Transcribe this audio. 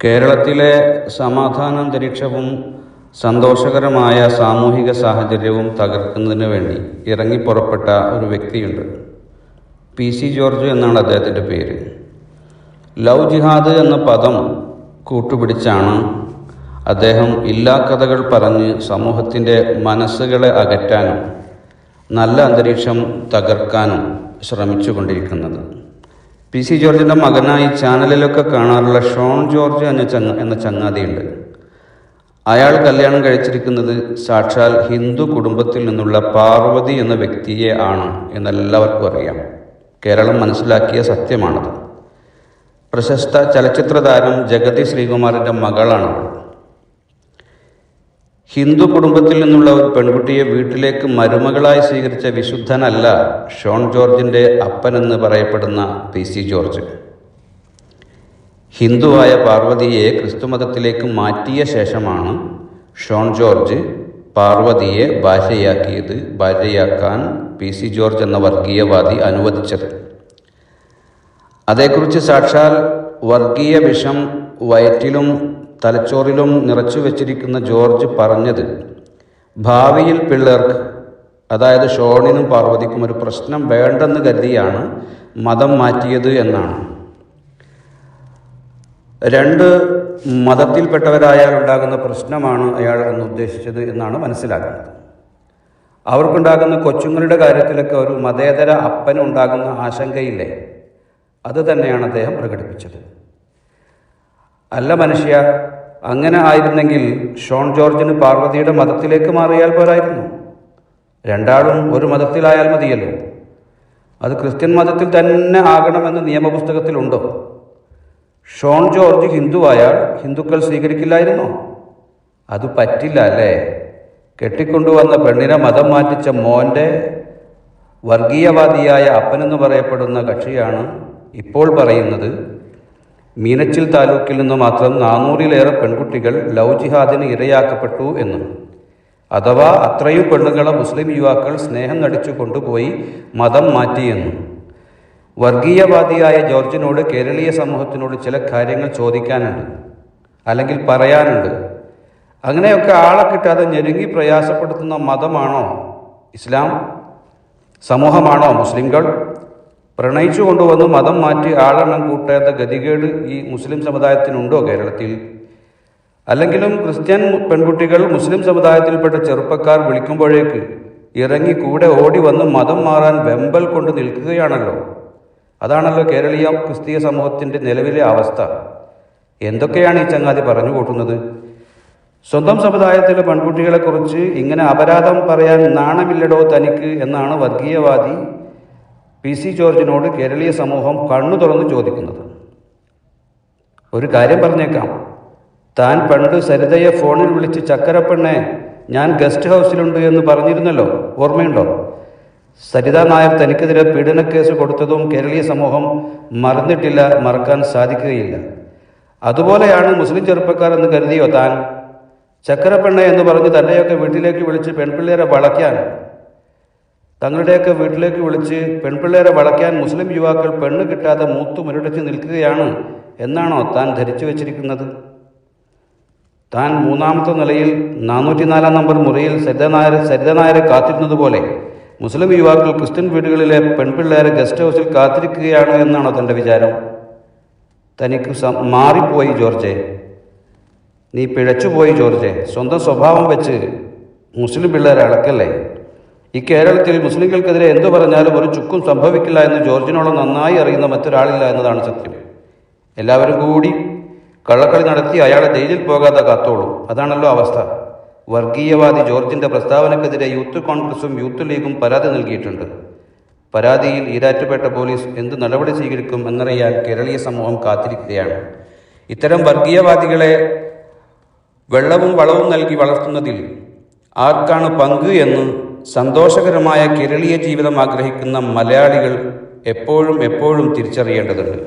കേരളത്തിലെ സമാധാന അന്തരീക്ഷവും സന്തോഷകരമായ സാമൂഹിക സാഹചര്യവും തകർക്കുന്നതിന് വേണ്ടി ഇറങ്ങിപ്പുറപ്പെട്ട ഒരു വ്യക്തിയുണ്ട്. പി സി ജോർജ് എന്നാണ് അദ്ദേഹത്തിന്റെ പേര്. ലവ് ജിഹാദ് എന്ന പദം കൂട്ടുപിടിച്ചാണ് അദ്ദേഹം ഇല്ലാ കഥകൾ പറഞ്ഞ് സമൂഹത്തിന്റെ മനസ്സുകളെ അകറ്റാനും നല്ല അന്തരീക്ഷം തകർക്കാനും ശ്രമിച്ചുകൊണ്ടിരിക്കുന്നത്. പി സി ജോർജിന്റെ മകനായി ചാനലിലൊക്കെ കാണാറുള്ള ഷോൺ ജോർജ് എന്ന ചങ്ങ എന്ന ചങ്ങാതിയുണ്ട്. അയാൾ കല്യാണം കഴിച്ചിരിക്കുന്നത് സാക്ഷാൽ ഹിന്ദു കുടുംബത്തിൽ നിന്നുള്ള പാർവതി എന്ന വ്യക്തിയെ ആണ് എന്നെല്ലാവർക്കും അറിയാം. കേരളം മനസ്സിലാക്കിയ സത്യമാണത്. പ്രശസ്ത ചലച്ചിത്ര താരം ജഗതി ശ്രീകുമാറിന്റെ മകളാണ് ഹിന്ദു കുടുംബത്തിൽ നിന്നുള്ള ഒരു പെൺകുട്ടിയെ വീട്ടിലേക്ക് മരുമകളായി സ്വീകരിച്ച വിശുദ്ധനല്ല ഷോൺ ജോർജിന്റെ അപ്പനെന്ന് പറയപ്പെടുന്ന പി സി ജോർജ്. ഹിന്ദുവായ പാർവതിയെ ക്രിസ്തുമതത്തിലേക്ക് മാറ്റിയ ശേഷമാണ് ഷോൺ ജോർജ് പാർവതിയെ ഭാര്യയാക്കിയത് ഭാര്യയാക്കാൻ പി സി ജോർജ് എന്ന വർഗീയവാദി അനുവദിച്ചത്. അതേക്കുറിച്ച് സാക്ഷാൽ വർഗീയ വിഷം വയറ്റിലും തലച്ചോറിലും നിറച്ചു വച്ചിരിക്കുന്ന ജോർജ് പറഞ്ഞത് ഭാവിയിൽ പിള്ളേർക്ക് അതായത് ഷോണിനും പാർവതിക്കും ഒരു പ്രശ്നം വേണ്ടെന്ന് കരുതിയാണ് മതം മാറ്റിയത് എന്നാണ്. രണ്ട് മതത്തിൽപ്പെട്ടവരായാൽ ഉണ്ടാകുന്ന പ്രശ്നമാണ് അയാൾ എന്ന് ഉദ്ദേശിച്ചത് എന്നാണ് മനസ്സിലാക്കുന്നത് അവർക്കുണ്ടാകുന്ന കൊച്ചുങ്ങളുടെ കാര്യത്തിലൊക്കെ ഒരു മതേതര അപ്പനുണ്ടാകുന്ന ആശങ്കയില്ലേ? അത് തന്നെയാണ് അദ്ദേഹം പ്രകടിപ്പിച്ചത്. അല്ല മനുഷ്യ അങ്ങനെ ആയിരുന്നെങ്കിൽ ഷോൺ ജോർജിന് പാർവതിയുടെ മതത്തിലേക്ക് മാറിയാൽ പോരായിരുന്നു. രണ്ടാളും ഒരു മതത്തിലായാൽ മതിയല്ലോ. അത് ക്രിസ്ത്യൻ മതത്തിൽ തന്നെ ആകണമെന്ന് നിയമപുസ്തകത്തിലുണ്ടോ? ഷോൺ ജോർജ് ഹിന്ദുവായാൽ ഹിന്ദുക്കൾ സ്വീകരിക്കില്ലായിരുന്നോ? അത് പറ്റില്ല അല്ലേ? കെട്ടിക്കൊണ്ടുവന്ന പെണ്ണിനെ മതം മാറ്റിച്ച മോന്റെ വർഗീയവാദിയായ അപ്പനെന്ന് പറയപ്പെടുന്ന കക്ഷിയാണ് ഇപ്പോൾ പറയുന്നത് മീനച്ചിൽ താലൂക്കിൽ നിന്ന് മാത്രം നാനൂറിലേറെ പെൺകുട്ടികൾ ലവ് ജിഹാദിന് ഇരയാക്കപ്പെട്ടു എന്നും അഥവാ അത്രയും പെണ്ണുങ്ങളെ മുസ്ലിം യുവാക്കൾ സ്നേഹം നടിച്ചു കൊണ്ടുപോയി മതം മാറ്റിയെന്നും വർഗീയവാദിയായ ജോർജിനോട് കേരളീയ സമൂഹത്തിനോട് ചില കാര്യങ്ങൾ ചോദിക്കാനുണ്ട് അല്ലെങ്കിൽ പറയാനുണ്ട്. അങ്ങനെയൊക്കെ ആളെ കിട്ടാതെ ഞെരുങ്ങി പ്രയാസപ്പെടുത്തുന്ന മതമാണോ ഇസ്ലാം? സമൂഹമാണോ മുസ്ലിംകൾ? പ്രണയിച്ചു കൊണ്ടുവന്ന് മതം മാറ്റി ആളെണ്ണം കൂട്ടേണ്ട ഗതികേട് ഈ മുസ്ലിം സമുദായത്തിനുണ്ടോ കേരളത്തിൽ? അല്ലെങ്കിലും ക്രിസ്ത്യൻ പെൺകുട്ടികൾ മുസ്ലിം സമുദായത്തിൽപ്പെട്ട ചെറുപ്പക്കാർ വിളിക്കുമ്പോഴേക്ക് ഇറങ്ങി കൂടെ ഓടി വന്ന് മതം മാറാൻ വെമ്പൽ കൊണ്ട് നിൽക്കുകയാണല്ലോ. അതാണല്ലോ കേരളീയ ക്രിസ്തീയ സമൂഹത്തിന്റെ നിലവിലെ അവസ്ഥ. എന്തൊക്കെയാണ് ഈ ചങ്ങാതി പറഞ്ഞു കൂട്ടുന്നത്? സ്വന്തം സമുദായത്തിലെ പെൺകുട്ടികളെക്കുറിച്ച് ഇങ്ങനെ അപരാധം പറയാൻ നാണമില്ലടോ തനിക്ക് എന്നാണ് വർഗീയവാദി പി സി ജോർജിനോട് കേരളീയ സമൂഹം കണ്ണു തുറന്ന് ചോദിക്കുന്നത്. ഒരു കാര്യം പറഞ്ഞേക്കാം. താൻ പണ്ട് സരിതയെ ഫോണിൽ വിളിച്ച് ചക്കരപ്പെണ്ണെ ഞാൻ ഗസ്റ്റ് ഹൗസിലുണ്ട് എന്ന് പറഞ്ഞിരുന്നല്ലോ ഓർമ്മയുണ്ടോ? സരിത നായർ തനിക്കെതിരെ പീഡനക്കേസ് കൊടുത്തതും കേരളീയ സമൂഹം മറന്നിട്ടില്ല മറക്കാൻ സാധിക്കുകയില്ല. അതുപോലെയാണ് മുസ്ലിം ചെറുപ്പക്കാർ എന്ന് കരുതിയോ താൻ? ചക്കരപ്പെണ്ണ എന്ന് പറഞ്ഞ് തന്നെയൊക്കെ വീട്ടിലേക്ക് വിളിച്ച് പെൺപിള്ളേരെ വളയ്ക്കാൻ തങ്ങളുടെയൊക്കെ വീട്ടിലേക്ക് വിളിച്ച് പെൺപിള്ളേരെ വളയ്ക്കാൻ മുസ്ലിം യുവാക്കൾ പെണ്ണ് കിട്ടാതെ മൂത്തു മുരടിച്ച് നിൽക്കുകയാണ് എന്നാണോ താൻ ധരിച്ചു വച്ചിരിക്കുന്നത്? താൻ മൂന്നാമത്തെ നിലയിൽ നാനൂറ്റിനാലാം നമ്പർ മുറിയിൽ സരിതനായർ സരിതനായരെ കാത്തിരുന്നത് പോലെ മുസ്ലിം യുവാക്കൾ ക്രിസ്ത്യൻ വീടുകളിലെ പെൺപിള്ളേരെ ഗസ്റ്റ് ഹൗസിൽ കാത്തിരിക്കുകയാണ് എന്നാണോ തന്റെ വിചാരം? തനിക്ക് മാറിപ്പോയി ജോർജെ. നീ പിഴച്ചുപോയി ജോർജെ. സ്വന്തം സ്വഭാവം വെച്ച് മുസ്ലിം പിള്ളേരെ അളക്കല്ലേ? ഈ കേരളത്തിൽ മുസ്ലിങ്ങൾക്കെതിരെ എന്തു പറഞ്ഞാലും ഒരു ചുക്കും സംഭവിക്കില്ല എന്ന് ജോർജിനോളം നന്നായി അറിയുന്ന മറ്റൊരാളില്ല എന്നതാണ് സത്യം. എല്ലാവരും കൂടി കള്ളക്കളി നടത്തി അയാളെ ജയിലിൽ പോകാതെ കാത്തോളും. അതാണല്ലോ അവസ്ഥ. വർഗീയവാദി ജോർജിന്റെ പ്രസ്താവനക്കെതിരെ യൂത്ത് കോൺഗ്രസും യൂത്ത് ലീഗും പരാതി നൽകിയിട്ടുണ്ട്. പരാതിയിൽ ഈരാറ്റുപേട്ട പോലീസ് എന്ത് നടപടി സ്വീകരിക്കും എന്നറിയാൻ കേരളീയ സമൂഹം കാത്തിരിക്കുകയാണ്. ഇത്തരം വർഗീയവാദികളെ വെള്ളവും വളവും നൽകി വളർത്തുന്നതിൽ ആർക്കാണ് പങ്ക് എന്ന് സന്തോഷകരമായ കേരളീയ ജീവിതം ആഗ്രഹിക്കുന്ന മലയാളികൾ എപ്പോഴും എപ്പോഴും തിരിച്ചറിയേണ്ടതുണ്ട്.